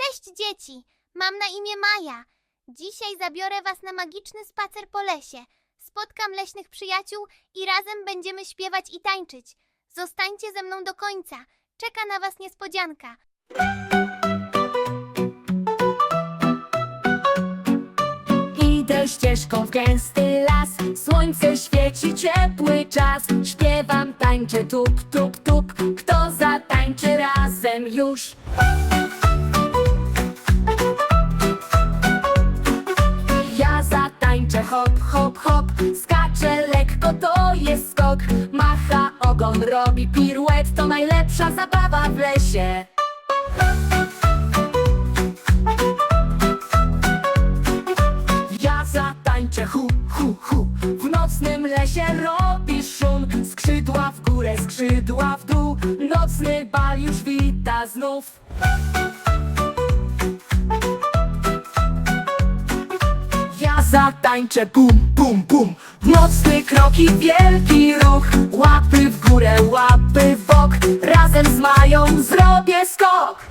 Cześć dzieci! Mam na imię Maja. Dzisiaj zabiorę was na magiczny spacer po lesie. Spotkam leśnych przyjaciół i razem będziemy śpiewać i tańczyć. Zostańcie ze mną do końca. Czeka na was niespodzianka. Idę ścieżką w gęsty las Słońce świeci, ciepły czas Śpiewam, tańczę, tup, tup, tup Kto zatańczy razem już? To jest skok. Macha ogon, robi piruet To najlepsza zabawa w lesie. Ja zatańczę hu, hu, hu. W nocnym lesie robi szum. Skrzydła w górę, skrzydła w dół. Nocny bal już wita znów zatańczę bum, bum, bum. W nocny kroki, wielki ruch. Łapy w górę, łapy w bok. Razem z Mają zrobię skok.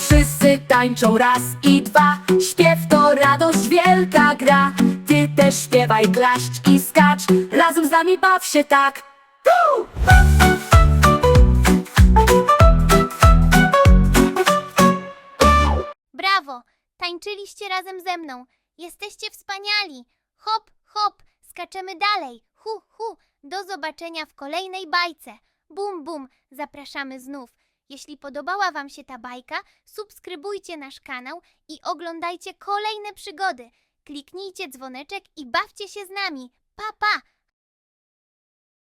Wszyscy tańczą raz i dwa. Śpiew to radość, wielka gra. Ty też śpiewaj, klaszcz i skacz. Razem z nami baw się tak. Tu! Tańczyliście razem ze mną. Jesteście wspaniali. Hop, hop, skaczemy dalej. Hu, hu. Do zobaczenia w kolejnej bajce. Bum, bum, zapraszamy znów. Jeśli podobała Wam się ta bajka, subskrybujcie nasz kanał i oglądajcie kolejne przygody. Kliknijcie dzwoneczek i bawcie się z nami. Pa, pa!